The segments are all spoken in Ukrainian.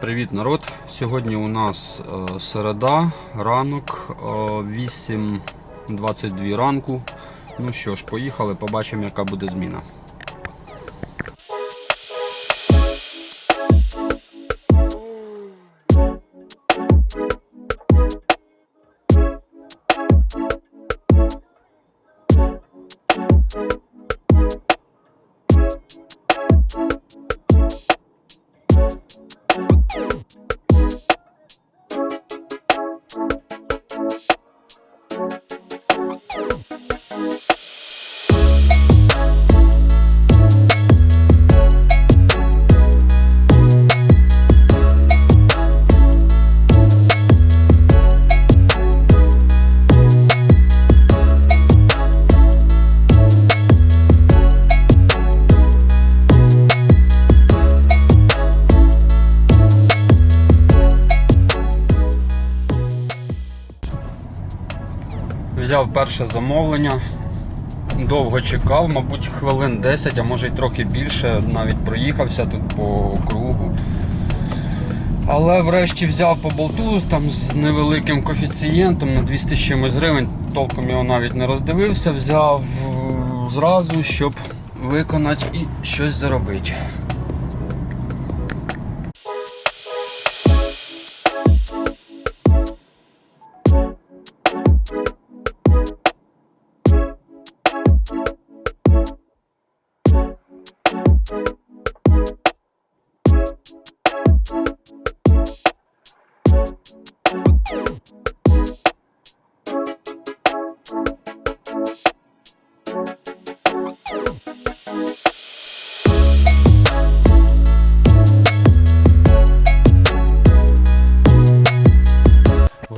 Привіт, народ! Сьогодні у нас е, середа, ранок, е, 8.22 ранку. Ну що ж, поїхали, побачимо, яка буде зміна. Взяв перше замовлення. Довго чекав, мабуть, хвилин 10, а може й трохи більше. Навіть проїхався тут по кругу. Але врешті взяв по болту там з невеликим коефіцієнтом на 200 з чимось гривень. Толком його навіть не роздивився, взяв е, зразу, щоб виконати і щось заробити.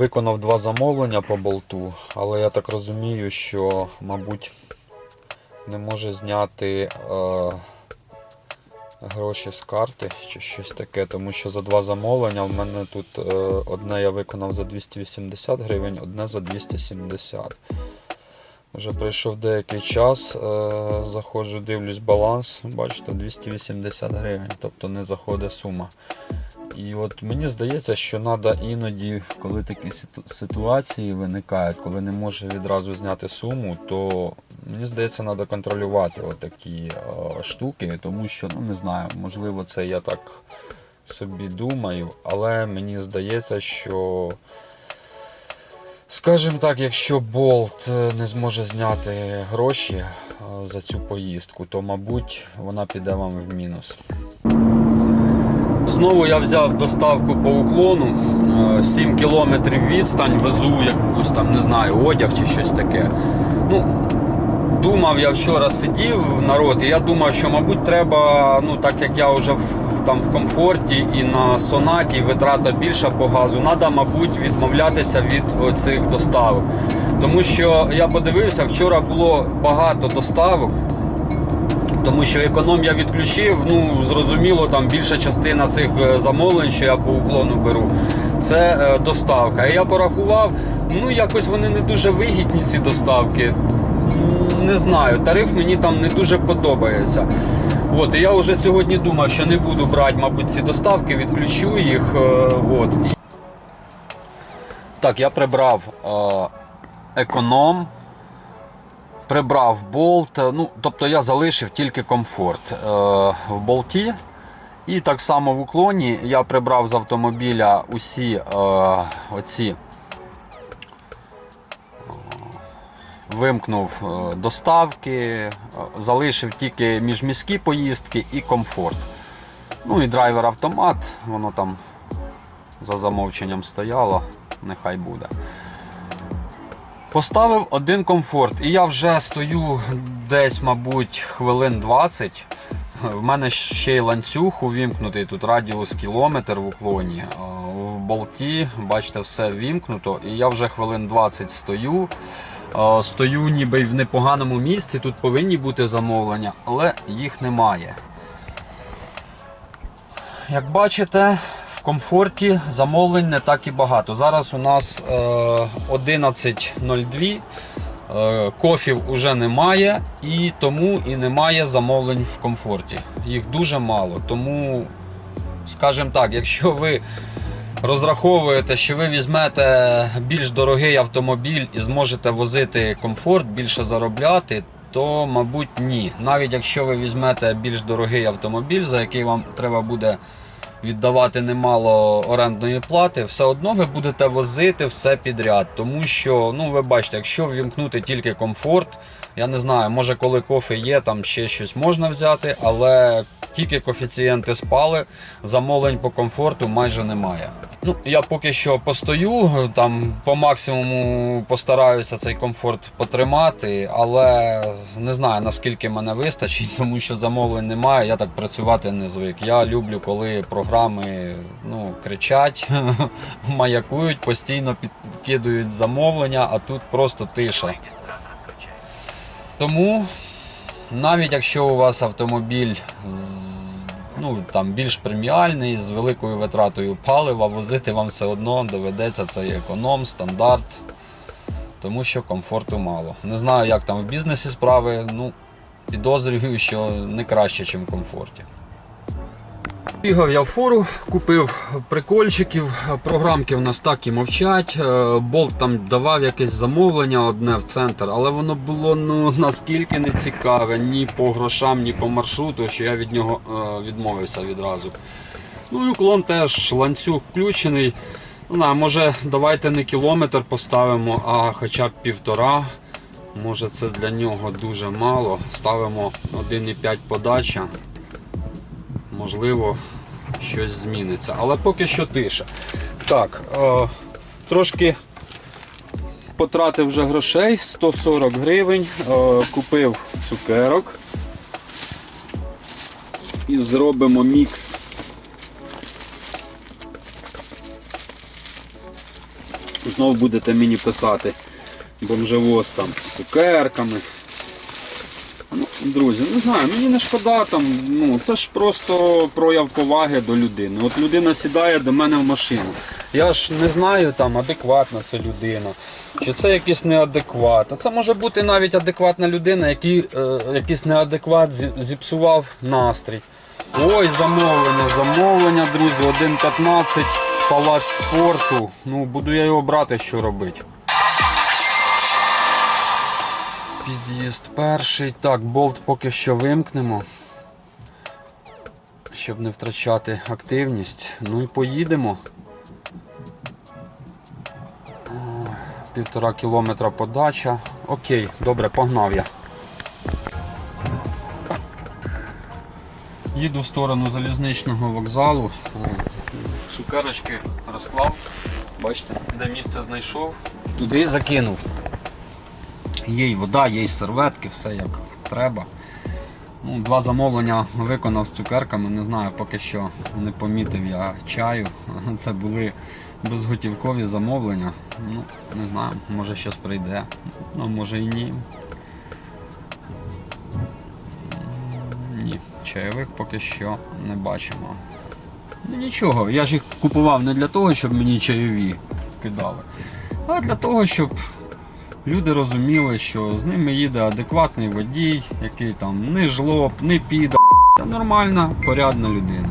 Виконав два замовлення по болту, але я так розумію, що, мабуть, не може зняти е, гроші з карти чи щось таке, тому що за два замовлення в мене тут е, одне я виконав за 280 гривень, одне за 270. Вже пройшов деякий час, е, заходжу, дивлюсь баланс, бачите, 280 гривень, тобто не заходить сума. І от мені здається, що треба іноді, коли такі ситуації виникають, коли не може відразу зняти суму, то мені здається, треба контролювати такі штуки, тому що, ну не знаю, можливо, це я так собі думаю, але мені здається, що. Скажімо так, якщо Болт е, не зможе зняти гроші е, за цю поїздку, то мабуть вона піде вам в мінус. Знову я взяв доставку по уклону. е, 7 кілометрів відстань, везу якусь там, не знаю, одяг чи щось таке. Ну, думав, я вчора сидів народ, і я думав, що, мабуть, треба, ну так як я вже в, там в комфорті і на сонаті витрата більша по газу, треба, мабуть, відмовлятися від цих доставок. Тому що я подивився, вчора було багато доставок. Тому що економ я відключив, ну зрозуміло, там більша частина цих е, замовлень, що я по уклону беру, це е, доставка. І я порахував, ну якось вони не дуже вигідні, ці доставки. Не знаю, тариф мені там не дуже подобається. От, і я вже сьогодні думав, що не буду брати, мабуть, ці доставки, відключу їх. е, От. Так, я прибрав е, економ прибрав болт, е, ну, тобто я залишив тільки комфорт е, в болті. І так само в уклоні я прибрав з автомобіля усі е, оці, вимкнув е, доставки, е, залишив тільки міжміські поїздки і комфорт. Ну і драйвер автомат, воно там за замовченням стояло, нехай буде. Поставив один комфорт, і я вже стою десь, мабуть, хвилин 20. В мене ще й ланцюг увімкнутий, тут радіус кілометр в уклоні. В болті, бачите, все вімкнуто. І я вже хвилин 20 стою. А, Стою ніби в непоганому місці, тут повинні бути замовлення, але їх немає. Як бачите, в комфорті замовлень не так і багато. Зараз у нас е, 11.02. Е, Кофів уже немає, і тому і немає замовлень в комфорті. Їх дуже мало. Тому скажімо так, якщо ви розраховуєте, що ви візьмете більш дорогий автомобіль і зможете возити комфорт, більше заробляти, то, мабуть, ні. Навіть якщо ви візьмете більш дорогий автомобіль, за який вам треба буде віддавати немало орендної плати, все одно ви будете возити все підряд. Тому що, ну ви бачите, якщо ввімкнути тільки комфорт, я не знаю, може коли кофе є, там ще щось можна взяти, але тільки коефіцієнти спали, замовлень по комфорту майже немає. Ну, я поки що постою, там по максимуму постараюся цей комфорт потримати, але не знаю наскільки мене вистачить, тому що замовлень немає. Я так працювати не звик. Я люблю, коли програми ну, кричать, маякують, постійно підкидують замовлення, а тут просто тиша. Тому навіть якщо у вас автомобіль ну, там, більш преміальний, з великою витратою палива, возити вам все одно доведеться цей економ, стандарт, тому що комфорту мало. Не знаю, як там в бізнесі справи, ну, підозрюю, що не краще, ніж в комфорті. Бігав я в фору, купив прикольчиків, програмки в нас так і мовчать. Е, Болт там давав якесь замовлення одне в центр, але воно було ну наскільки не цікаве ні по грошам, ні по маршруту, що я від нього е, відмовився відразу. Ну і уклон теж ланцюг включений. Не може давайте не кілометр поставимо, а хоча б півтора. Може це для нього дуже мало. Ставимо 1,5 подача можливо, щось зміниться. Але поки що тиша. Так, е, трошки потратив вже грошей, 140 гривень, е, купив цукерок. І зробимо мікс. Знову будете мені писати бомжевоз там з цукерками. Друзі, не знаю, мені не шкода там. Ну це ж просто прояв поваги до людини. От людина сідає до мене в машину. Я ж не знаю там, адекватна це людина, чи це якийсь неадекват. А це може бути навіть адекватна людина, який е, якийсь неадекват зіпсував настрій. Ой, замовлення, замовлення, друзі, 1.15, палац спорту. Ну, буду я його брати, що робити. Під'їзд перший. Так, болт поки що вимкнемо. Щоб не втрачати активність. Ну і поїдемо. Півтора кілометра подача. Окей, добре, погнав я. Їду в сторону залізничного вокзалу. Цукерочки розклав. Бачите, де місце знайшов, туди закинув. Є й вода, є й серветки, все як треба. Ну, Два замовлення виконав з цукерками. Не знаю, поки що не помітив я чаю. Це були безготівкові замовлення. Ну, не знаю, може щось прийде, ну може і ні. Ні, чайових поки що не бачимо. Ну нічого, я ж їх купував не для того, щоб мені чайові кидали, а для того, щоб люди розуміли, що з ними їде адекватний водій, який там не жлоб, не піда, та нормальна, порядна людина.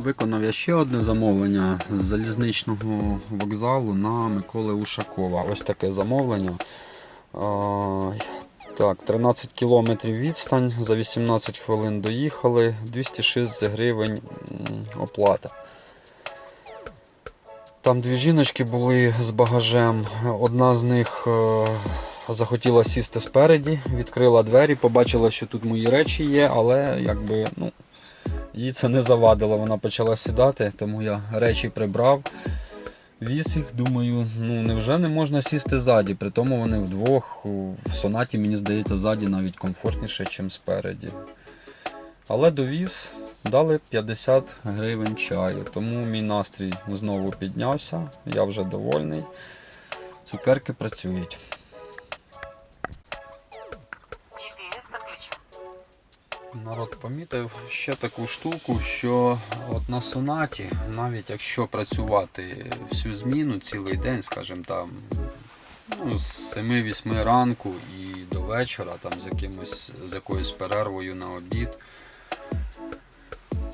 Виконав я ще одне замовлення з залізничного вокзалу на Миколи Ушакова. Ось таке замовлення. Так, 13 кілометрів відстань, за 18 хвилин доїхали, 206 гривень оплата. Там дві жіночки були з багажем. Одна з них е, захотіла сісти спереді, відкрила двері, побачила, що тут мої речі є, але якби ну, їй це не завадило. Вона почала сідати, тому я речі прибрав. Віз їх, думаю, ну невже не можна сісти ззаді? При тому вони вдвох. В сонаті, мені здається, ззаді навіть комфортніше, ніж спереді. Але довіз дали 50 гривень чаю, тому мій настрій знову піднявся, я вже довольний. Цукерки працюють. Народ помітив ще таку штуку, що от на сонаті, навіть якщо працювати всю зміну цілий день, скажімо там, ну, з 7-8 ранку і до вечора, там з якимось з якоюсь перервою на обід,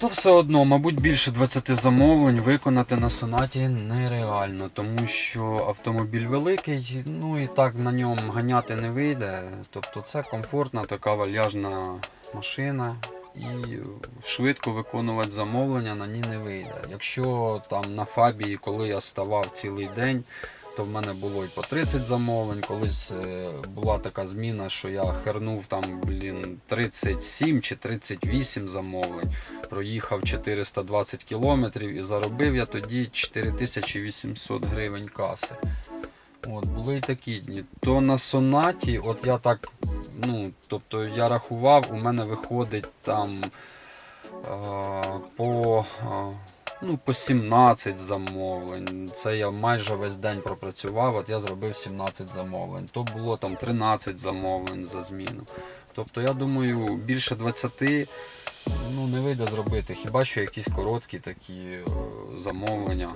То все одно, мабуть, більше 20 замовлень виконати на сонаті нереально, тому що автомобіль великий, ну і так на ньому ганяти не вийде. Тобто це комфортна така вальяжна машина. І швидко виконувати замовлення на ній не вийде. Якщо там на фабії, коли я ставав цілий день, то в мене було і по 30 замовлень. Колись е, була така зміна, що я хернув там, блін, 37 чи 38 замовлень. Проїхав 420 кілометрів і заробив я тоді 4800 гривень каси. От, були й такі дні. То на сонаті, от я так, ну, тобто я рахував, у мене виходить там е, по, е, ну, по 17 замовлень. Це я майже весь день пропрацював, от я зробив 17 замовлень. То було там 13 замовлень за зміну. Тобто, я думаю, більше 20 ну, не вийде зробити. Хіба що якісь короткі такі е, замовлення.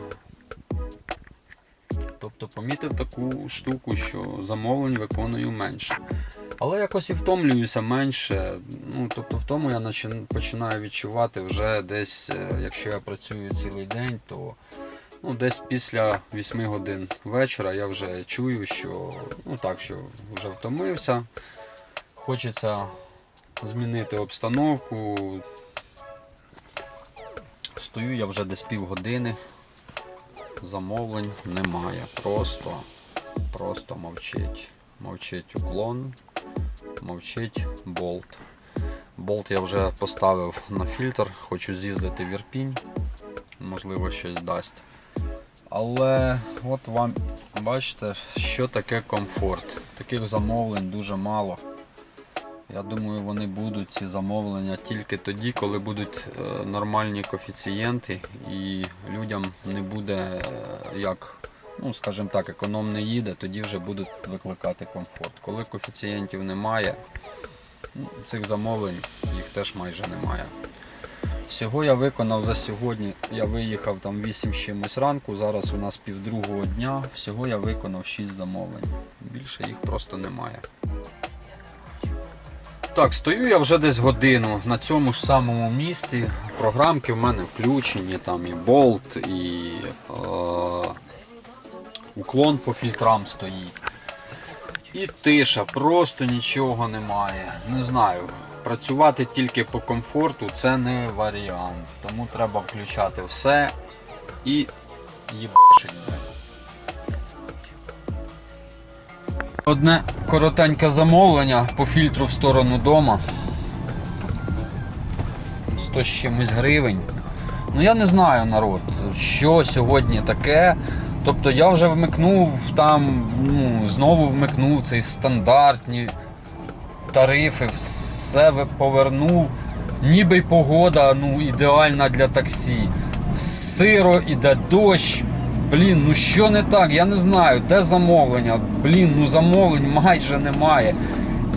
Тобто помітив таку штуку, що замовлень виконую менше. Але якось і втомлююся менше. Ну, тобто в тому я починаю відчувати вже десь, е, якщо я працюю цілий день, то ну, десь після 8 годин вечора я вже чую, що ну так, що вже втомився. Хочеться змінити обстановку. Стою я вже десь півгодини замовлень немає. Просто, просто мовчить. Мовчить уклон, мовчить болт. Болт я вже поставив на фільтр, хочу з'їздити в Ірпінь, можливо, щось дасть. Але от вам бачите, що таке комфорт. Таких замовлень дуже мало. Я думаю, вони будуть ці замовлення тільки тоді, коли будуть е, нормальні коефіцієнти і людям не буде е, як, ну скажімо так, економ не їде, тоді вже будуть викликати комфорт. Коли коефіцієнтів немає, ну, цих замовлень їх теж майже немає. Всього я виконав за сьогодні. Я виїхав там 8 з чимось ранку. Зараз у нас півдругого дня. Всього я виконав 6 замовлень. Більше їх просто немає. Так, стою я вже десь годину на цьому ж самому місці. Програмки в мене включені, там і болт, і е, уклон по фільтрам стоїть. І тиша, просто нічого немає. Не знаю. Працювати тільки по комфорту це не варіант. Тому треба включати все і їбашить. Одне коротеньке замовлення по фільтру в сторону дома. 100 з чимось гривень. Ну я не знаю народ, що сьогодні таке. Тобто я вже вмикнув там, ну, знову вмикнув цей стандартні тарифи, все повернув. Ніби й погода ну, ідеальна для таксі. Сиро, іде дощ. Блін, ну що не так? Я не знаю, де замовлення. Блін, ну замовлень майже немає.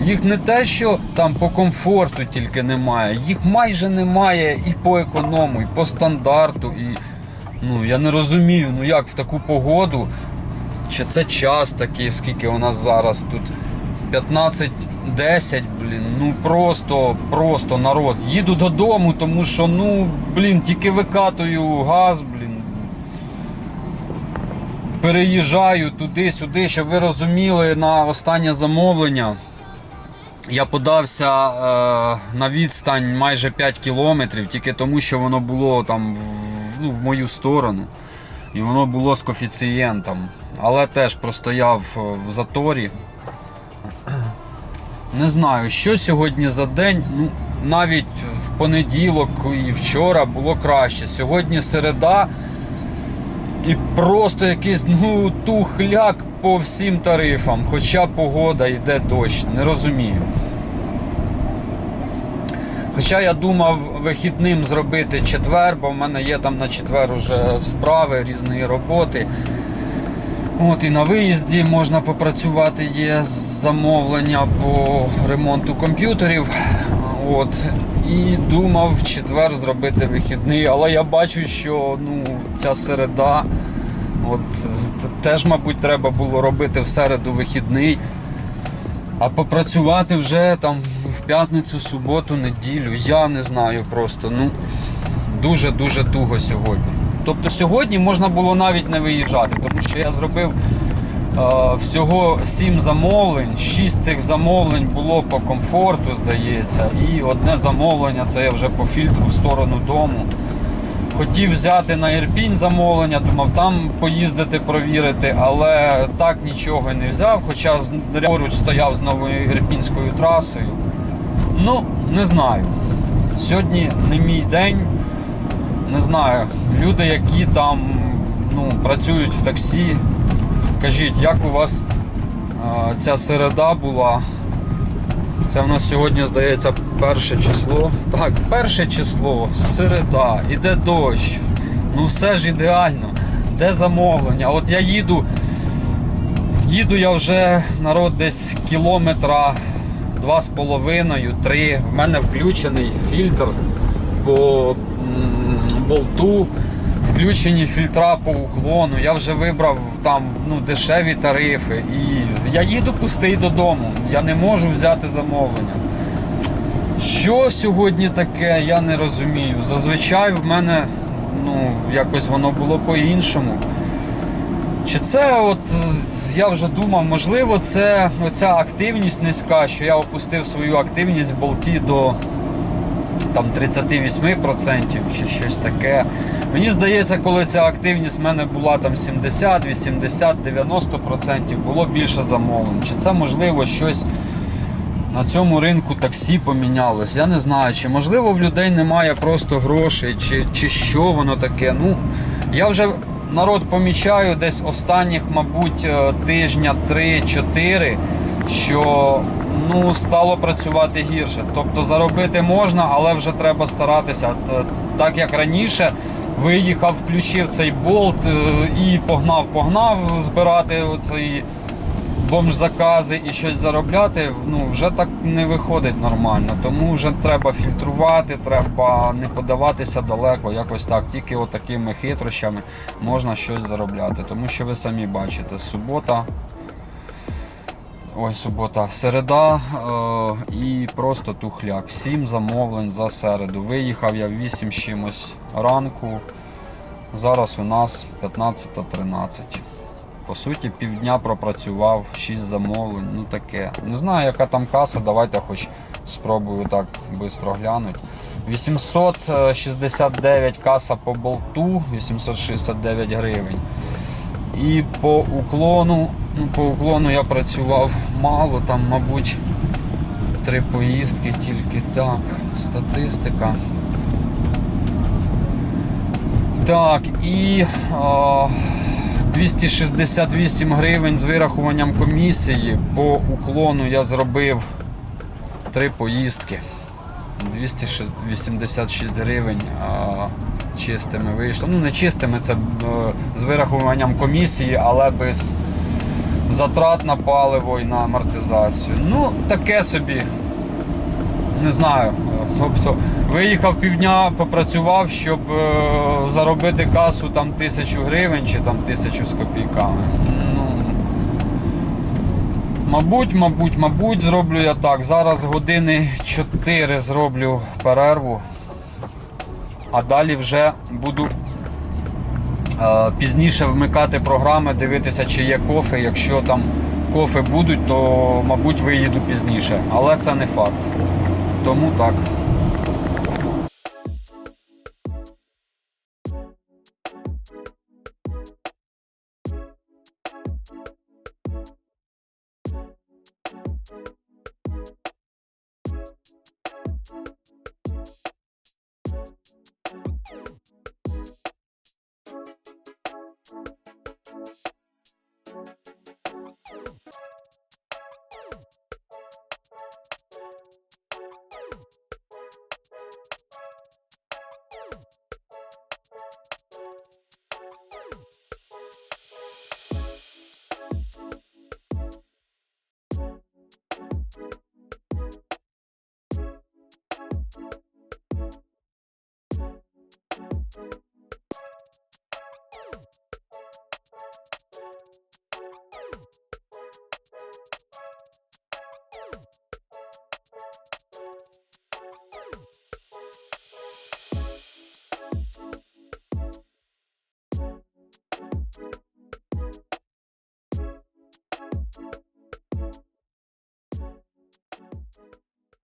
Їх не те, що там по комфорту тільки немає, їх майже немає і по економу, і по стандарту. І, ну, я не розумію, ну як в таку погоду, чи це час такий, скільки у нас зараз тут 15-10, блін, ну просто, просто народ. Їду додому, тому що, ну, блін, тільки викатую газ, блін. Переїжджаю туди-сюди, щоб ви розуміли на останнє замовлення. Я подався е, на відстань майже 5 кілометрів, тільки тому, що воно було там в, ну, в мою сторону. І воно було з коефіцієнтом. Але теж простояв е, в заторі. Не знаю, що сьогодні за день. Ну, навіть в понеділок і вчора було краще. Сьогодні середа. І просто якийсь ну, тухляк по всім тарифам, хоча погода йде дощ, не розумію. Хоча я думав вихідним зробити четвер, бо в мене є там на четвер уже справи різної роботи. От і на виїзді можна попрацювати, є замовлення по ремонту комп'ютерів. От. І думав в четвер зробити вихідний, але я бачу, що ну, ця середа, от, теж, мабуть, треба було робити в середу вихідний. А попрацювати вже там в п'ятницю, суботу, неділю, я не знаю просто. Ну, дуже-дуже туго сьогодні. Тобто сьогодні можна було навіть не виїжджати, тому що я зробив е, всього 7 замовлень. 6 цих замовлень було по комфорту, здається, і одне замовлення це я вже по фільтру в сторону дому. Хотів взяти на Ірпінь замовлення, думав там поїздити, провірити, але так нічого не взяв, хоча поруч стояв з новою ірпінською трасою. Ну, не знаю. Сьогодні не мій день. Не знаю. Люди, які там ну, працюють в таксі, кажіть, як у вас а, ця середа була? Це в нас сьогодні, здається, перше число. Так, перше число, середа, іде дощ. Ну все ж ідеально. Де замовлення? От я їду. Їду я вже народ десь кілометра два з половиною, три. В мене включений фільтр по болту, включені фільтра по уклону. Я вже вибрав там ну, дешеві тарифи. І я їду пустий додому. Я не можу взяти замовлення. Що сьогодні таке, я не розумію. Зазвичай в мене ну, якось воно було по-іншому. Чи це от я вже думав, можливо, це оця активність низька, що я опустив свою активність в болті до там 38% чи щось таке. Мені здається, коли ця активність в мене була там 70, 80, 90%, було більше замовлень. Чи це можливо щось на цьому ринку таксі помінялось? Я не знаю, чи можливо в людей немає просто грошей, чи, чи що воно таке. Ну, я вже народ помічаю десь останніх, мабуть, е, тижня 3-4, що ну, стало працювати гірше. Тобто заробити можна, але вже треба старатися. Так як раніше виїхав, включив цей болт е, і погнав, погнав збирати оцей бомж-закази і щось заробляти, ну вже так не виходить нормально. Тому вже треба фільтрувати, треба не подаватися далеко, якось так. Тільки отакими хитрощами можна щось заробляти. Тому що ви самі бачите, субота. Ой, субота, середа е, і просто тухляк. Сім замовлень за середу. Виїхав я в 8 з чимось ранку. Зараз у нас 15.13. По суті, півдня пропрацював, 6 замовлень, ну таке. Не знаю, яка там каса, давайте хоч спробую так швидко глянути. 869 каса по болту, 869 гривень. І по уклону, ну по уклону я працював мало, там, мабуть, три поїздки тільки так. Статистика. Так, і а, 268 гривень з вирахуванням комісії. По уклону я зробив три поїздки. 286 гривень а, чистими вийшло. Ну, не чистими, це е, з вирахуванням комісії, але без затрат на паливо і на амортизацію. Ну, таке собі. Не знаю. Тобто виїхав півдня, попрацював, щоб е, заробити касу там тисячу гривень чи там тисячу з копійками. Ну, мабуть, мабуть, мабуть, зроблю я так. Зараз години 4 зроблю перерву, а далі вже буду пізніше вмикати програми, дивитися, чи є кофе. Якщо там кофе будуть, то мабуть виїду пізніше. Але це не факт. Тому так.